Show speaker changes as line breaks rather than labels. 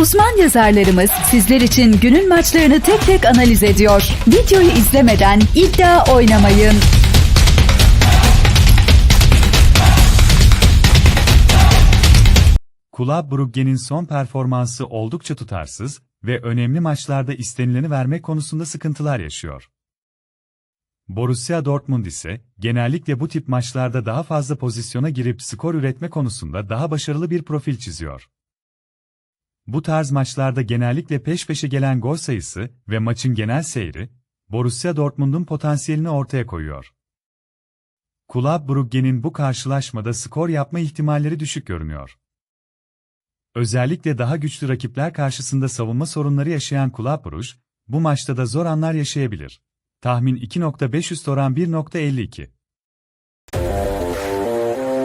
Uzman yazarlarımız sizler için günün maçlarını tek tek analiz ediyor. Videoyu izlemeden iddia oynamayın.
Kulüp Brugge'nin son performansı oldukça tutarsız ve önemli maçlarda istenileni vermek konusunda sıkıntılar yaşıyor. Borussia Dortmund ise genellikle bu tip maçlarda daha fazla pozisyona girip skor üretme konusunda daha başarılı bir profil çiziyor. Bu tarz maçlarda genellikle peş peşe gelen gol sayısı ve maçın genel seyri, Borussia Dortmund'un potansiyelini ortaya koyuyor. Kulüp Brugge'nin bu karşılaşmada skor yapma ihtimalleri düşük görünüyor. Özellikle daha güçlü rakipler karşısında savunma sorunları yaşayan Kulüp Brugge, bu maçta da zor anlar yaşayabilir. Tahmin 2.500 oran 1.52.